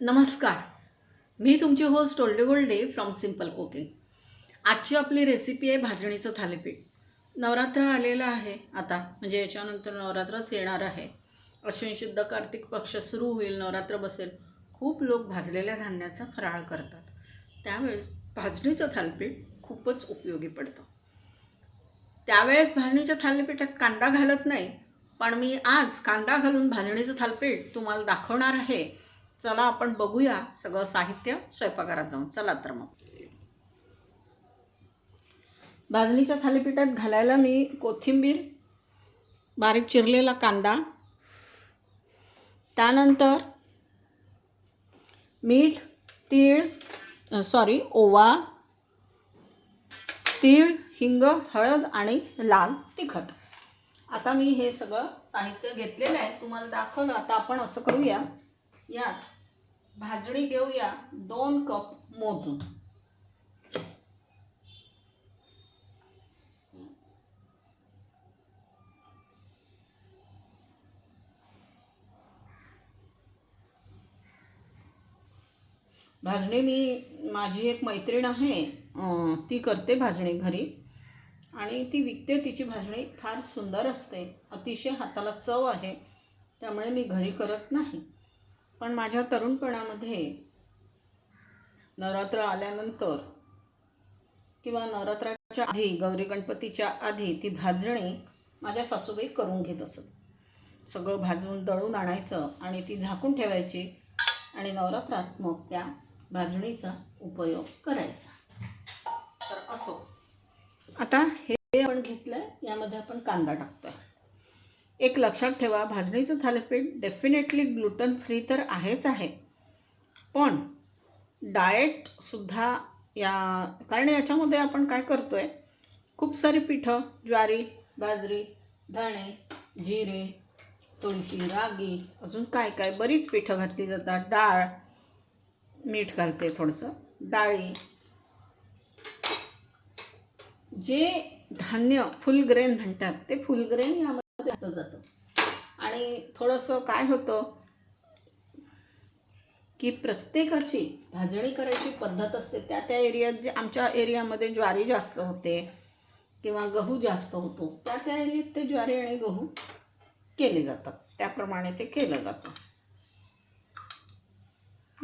नमस्कार. मी तुमची होस्ट ओल्डे गोल्डे फ्रॉम सिंपल कुकिंग आजची आपली रेसिपी आहे भाजणीचं थालीपीठ. नवरात्र आलेलं आहे आता म्हणजे याच्यानंतर नवरात्रच येणार आहे. अश्विन शुद्ध कार्तिक पक्ष सुरू होईल नवरात्र बसेल. खूप लोक भाजलेल्या धान्याचा फराळ करतात. त्यावेळेस भाजणीचं थालीपीठ खूपच उपयोगी पडतं. त्यावेळेस भाजणीच्या थालीपीठात कांदा घालत नाही पण मी आज कांदा घालून भाजणीचं थालीपीठ तुम्हाला दाखवणार आहे. चला आपण बघूया सगळं साहित्य स्वयंपाकघरात जाऊन. चला तर मग. भाजणीच्या थालीपीठात घालायला मी कोथिंबीर बारीक चिरलेला कांदा त्यानंतर मीठ तीळ सॉरी ओवा तीळ हिंग हळद आणि लाल तिखट. आता मी हे सगळं साहित्य घेतलेलं आहे. तुम्हाला दाखवलं आता आपण असं करूया. यात भाजणी घेऊया दोन कप मोजून. भाजणी मी माझी एक मैत्रीण आहे ती करते भाजणी घरी. आणि ती विकते तिची भाजणी फार सुंदर असते. अतिशय हाताला चव आहे त्यामुळे मी घरी करत नाही. पण माझ्या तरुणपणामध्ये नवरात्र आल्यानंतर किंवा नवरात्राच्या आधी गौरी गणपतीच्या आधी ती भाजणी माझ्या सासूबाई करून घेत असत. सगळं भाजून दळून आणायचं आणि ती झाकून ठेवायची आणि नवरात्रात मग त्या भाजणीचा उपयोग करायचा. तर असो. आता हे आपण घेतलं यामध्ये आपण कांदा टाकतोय. एक लक्षात ठेवा भाजणीचं थालीपीठ डेफिनेटली ग्लुटन फ्री तर आहेच आहे. पण डाएटसुद्धा या कारण याच्यामध्ये आपण काय करतोय खूप सारी पिठं ज्वारी बाजरी धणे जिरे थोडीशी रागी अजून काय काय बरीच पिठं घातली जातात. डाळ मीठ घालते थोडंसं. डाळी. जे धान्य फुल ग्रेन म्हणतात ते फुल ग्रेन या घातलं जातं. आणि थोडंसं काय होतं की प्रत्येकाची भाजणी करायची पद्धत असते. त्या त्या एरियात जे आमच्या एरियामध्ये ज्वारी जास्त होते किंवा गहू जास्त होतो. त्या त्या एरियात ते ज्वारी आणि गहू केले जातात. त्याप्रमाणे ते केलं जातं.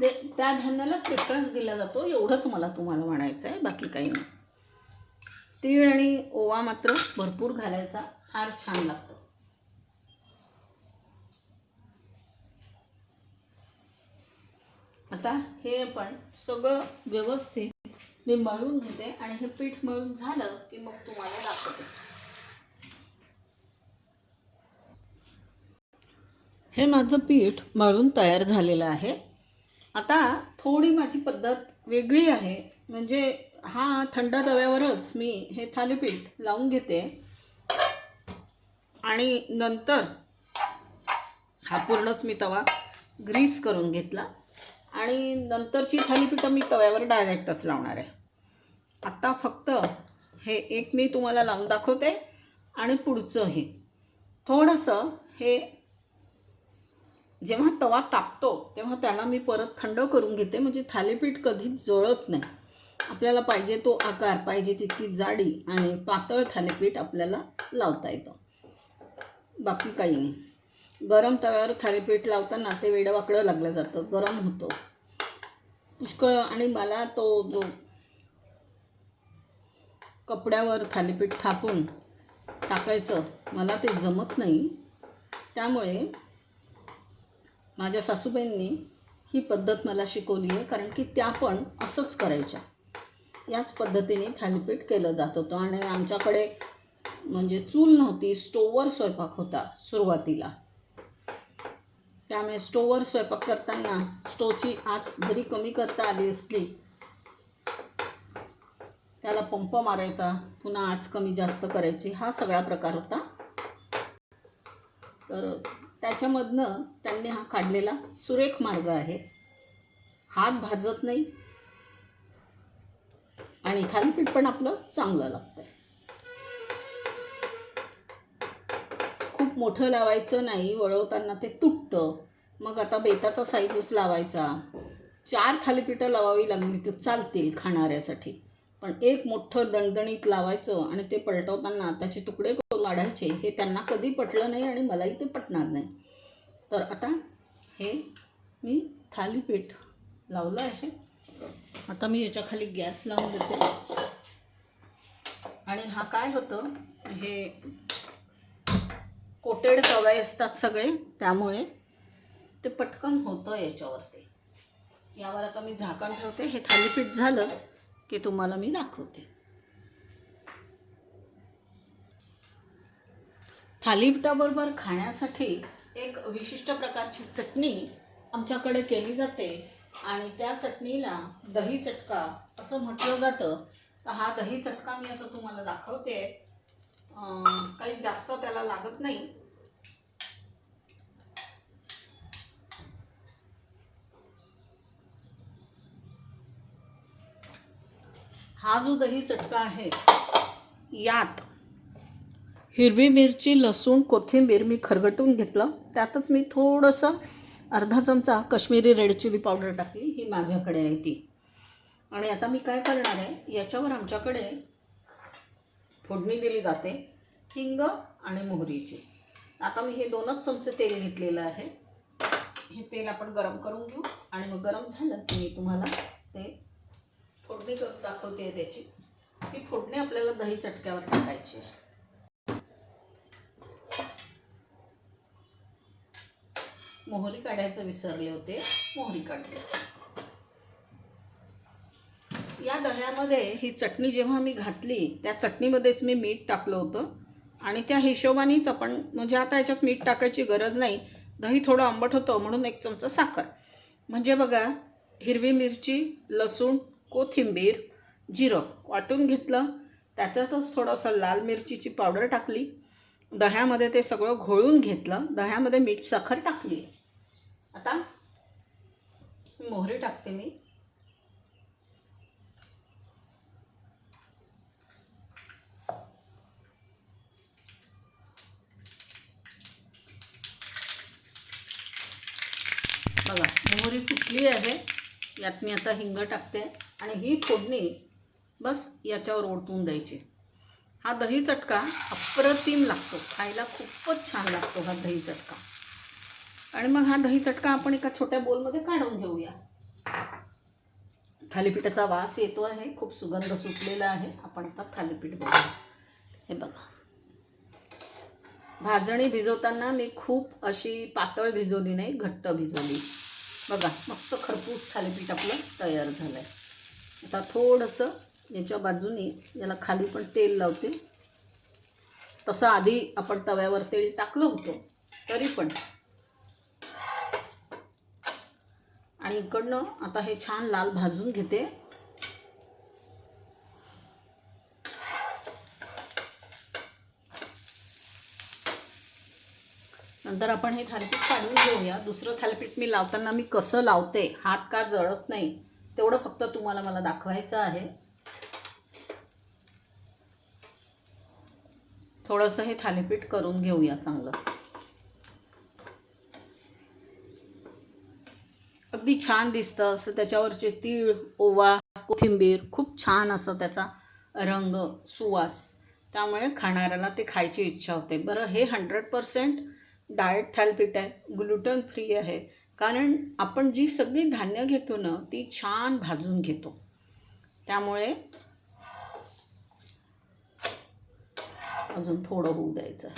ते त्या धान्याला प्रिफरन्स दिला जातो. एवढंच मला तुम्हाला म्हणायचं आहे. बाकी काही नाही. तीळ आणि ओवा मात्र भरपूर घालायचा. फार छान लागतो. आता हे आपण सगळं व्यवस्थित मी मळून घेते आणि हे पीठ मळून झालं की मग तुम्हाला दाखवते. हे माझं पीठ मळून तयार झालेलं आहे. आता थोडी माझी पद्धत वेगळी आहे. म्हणजे हा थंड तव्यावरच मी हे थालीपीठ लावून घेते. आणि नंतर हा पूर्णच मी तवा ग्रीस करून घेतला. आणि नंतरची थालीपीठं मी तव्यावर डायरेक्टच लावणार आहे. आत्ता फक्त हे एक मी तुम्हाला लावून दाखवते आणि पुढचंही. थोडंसं हे जेव्हा तवा तापतो तेव्हा त्याला मी परत थंड करून घेते म्हणजे थालीपीठ कधीच जळत नाही. आपल्याला पाहिजे तो आकार पाहिजे तितकी जाडी आणि पातळ थालीपीठ आपल्याला लावता येतं. बाकी काही नाही. गरम तव्यावर थालीपीठ लावताना ते वेडवाकडं लागलं जातं गरम होतं. पुष्कळ आणि मला तो जो कपड्यावर थालीपीठ थापून टाकायचं मला ते जमत नाही. त्यामुळे माझ्या सासूबाईंनी ही पद्धत मला शिकवली आहे कारण की त्या पण असंच करायच्या. याच पद्धतीने थालीपीठ केलं जात होतं आणि आमच्याकडे म्हणजे चूल नव्हती स्टोववर स्वयंपाक होता सुरुवातीला. त्यामुळे स्टोवर स्वयंपाक करताना स्टोवची आच जरी कमी करता आली असली त्याला पंप मारायचा पुन्हा आच कमी जास्त करायची हा सगळा प्रकार होता. तर त्याच्यामधनं त्यांनी हा काढलेला सुरेख मार्ग आहे. हात भाजत नाही आणि थालीपीठ पण आपलं चांगलं लागतं खूप मोठं लावायचं नाही वळवताना ते तुटतं. मग आता बेताचा साईजच लावायचा. चार थालीपीठं लावावी लागली तर चालतील खाणाऱ्यासाठी. पण एक मोठं दणदणीत लावायचं आणि ते पलटवताना त्याचे तुकडे करून वाढायचे हे त्यांना कधी पटलं नाही आणि मलाही ते पटणार नाही. तर आता हे मी थालीपीठ लावलं आहे. आता मी याच्याखाली गॅस लावून देते. आणि हा काय होतं हे कोटेड तवे असतात सगळे त्यामुळे ते पटकन होतं याच्यावरती. यावर आता मी झाकण ठेवते. हे थालीपीठ झालं की तुम्हाला मी दाखवते. थालीपीठाबरोबर खाण्यासाठी एक विशिष्ट प्रकारची चटणी आमच्याकडे केली जाते आणि त्या चटणीला दही चटका असं म्हटलं जातं. तर हा दही चटका मी आता तुम्हाला दाखवते. आहे काही जास्त त्याला लागत नाही. हा जो दही चटका आहे यात हिरवी मिरची लसूण कोथिंबीर मी खरगटून घेतलं. त्यातच मी थोडंसं अर्धा चमचा कश्मीरी रेड चिली पावडर टाकली ही माझ्याकडे आहे ती. आणि आता मी काय करणार आहे याच्यावर आमच्याकडे फोडणी दिली जाते हिंग आणि मोहरीची. आता मी हे दोनच चमचे तेल घेतलेलं आहे. हे तेल आपण गरम करून घेऊ आणि मग गरम झालं की मी तुम्हाला ते फोडणी करून दाखवते त्याची. ही फोडणी आपल्याला दही चटक्यावर टाकायची आहे. मोहरी काढायचं विसरले होते. मोहरी काढली. या दह्यामध्ये ही चटणी जेव्हा मी घातली त्या चटणीमध्येच मी मीठ टाकलं होतं. आणि त्या हिशोबानेच आपण म्हणजे आता याच्यात मीठ टाकायची गरज नाही. दही थोडं आंबट होतं म्हणून एक चमचा साखर. म्हणजे बघा हिरवी मिरची लसूण कोथिंबीर जिरं वाटून घेतलं. त्याच्यातच थोडंसं लाल मिरचीची पावडर टाकली. दह्यामध्ये ते सगळं घोळून घेतलं. दह्यामध्ये मीठ साखर टाकली. आता मोहरी टाकते मी बघा मोहरी आहे. यात मी आता हिंग टाकते आणि ही फोडणी बस याच्यावर ओतून द्यायची. हा दही चटका अप्रतिम लागतो. खायला खूपच छान लागतो हा दही चटका. आणि मग हा दही चटका आपण एका छोट्या बोलमध्ये काढून घेऊया. थालीपीठाचा वास येतो आहे. खूप सुगंध सुटलेला आहे. आपण आता थालीपीठ बघूया. हे बघा. भाजणी भिजवताना मी खूप अशी पातळ भिजवली नाही घट्ट भिजवली. बघा मस्त खरपूस थालीपीठ आपलं तयार झालं आहे आता थोडंसं याच्या बाजूनी याला खाली पण तेल लावते. तसं आधी आपण तव्यावर तेल टाकलं होतं तरी पण. आणि इकडनं आता हे छान लाल भाजून घेते. नंतर आपण हे थालीपीठ काढून घेऊया. दुसरं थालीपीठ मी लावताना मी कसं लावते हात का जळत नाही तेवढं फक्त तुम्हाला मला दाखवायचं आहे. थोडंसं हे थालीपीठ करून घेऊया चांगलं. अगदी छान दिसतं असं त्याच्यावरचे तीळ ओवा कोथिंबीर खूप छान असं त्याचा रंग सुवास. त्यामुळे खाणाऱ्याला ते खायची इच्छा होते. बरं हे हंड्रेड पर्सेंट डाएट थालपीठ आहे ग्लुटन फ्री आहे. कारण आपण जी सगळी धान्य घेतो ना ती छान भाजून घेतो. त्यामुळे अजून थोडं होऊ द्यायचं.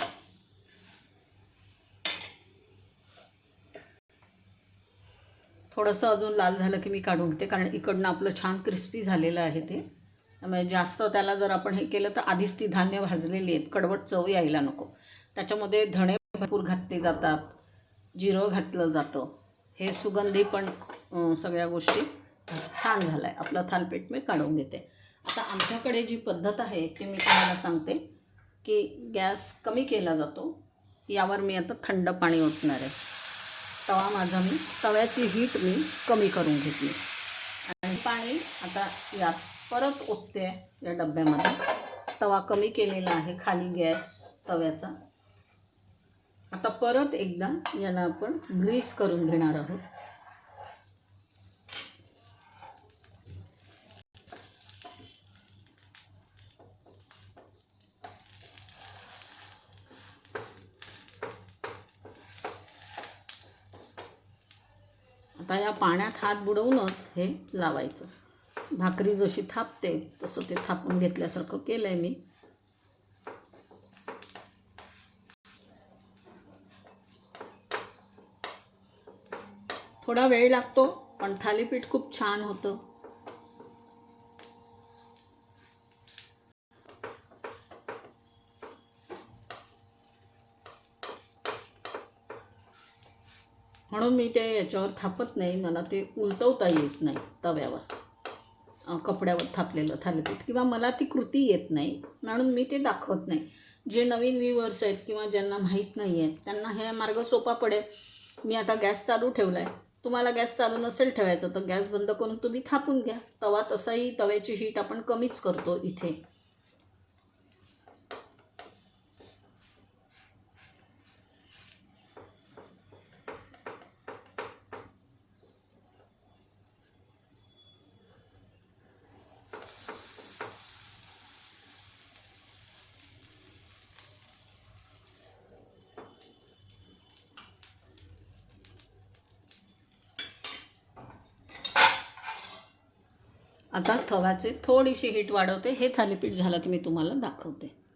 थोडंसं अजून लाल झालं की मी काढून घेते कारण इकडनं आपलं छान क्रिस्पी झालेलं आहे ते. त्यामुळे जास्त त्याला जर आपण हे केलं तर आधीच ती धान्य भाजलेली आहेत. कडवट चव यायला नको. त्याच्यामध्ये धणे भरपूर घातले जातात. जिरं घातलं जातं. हे सुगंधी पण सगळ्या गोष्टी छान झालं आहे आपलं थालपीठ मी काढून घेते. आता आमच्याकडे जी पद्धत आहे ती मी तुम्हाला सांगते की गॅस कमी केला जातो. यावर मी आता थंड पाणी ओतणार आहे. तवा माझा मी तव्याची हीट मी कमी करून घेतली. आणि पाणी आता यात परत ओतते या डब्यामध्ये. तवा कमी केलेला आहे खाली गॅस तव्याचा. आता परत एकदा याला आपण ग्रीस करून घेणार आहोत. आता या पाण्यात हात बुडवूनच हे लावायचं. भाकरी जशी थापते तसं ते थापून घेतल्यासारखं केलं आहे मी. थोडा वेळ लागतो पण थालीपीठ खूप छान होतं. म्हणून मी ते याच्यावर थापत नाही मला ते उलटवता येत नाही तव्यावर. कपड्यावर थापलेलं थालीपीठ. किंवा मला ती कृती येत नाही म्हणून मी ते दाखवत नाही. जे नवीन व्ह्यूवर्स आहेत किंवा ज्यांना माहीत नाही आहे त्यांना हे मार्ग सोपा पडेल. मी आता गॅस चालू ठेवला आहे तुम्हाला गॅस चालू नसेल ठेवायचं तर गॅस बंद करून तुम्ही थापून घ्या. तवा तसाही तव्याची हीट आपण कमीच करतो इथे. आता तव्याचे थोडीशी हीट वाढवते. हे थालीपीठ झालं की मी तुम्हाला दाखवते.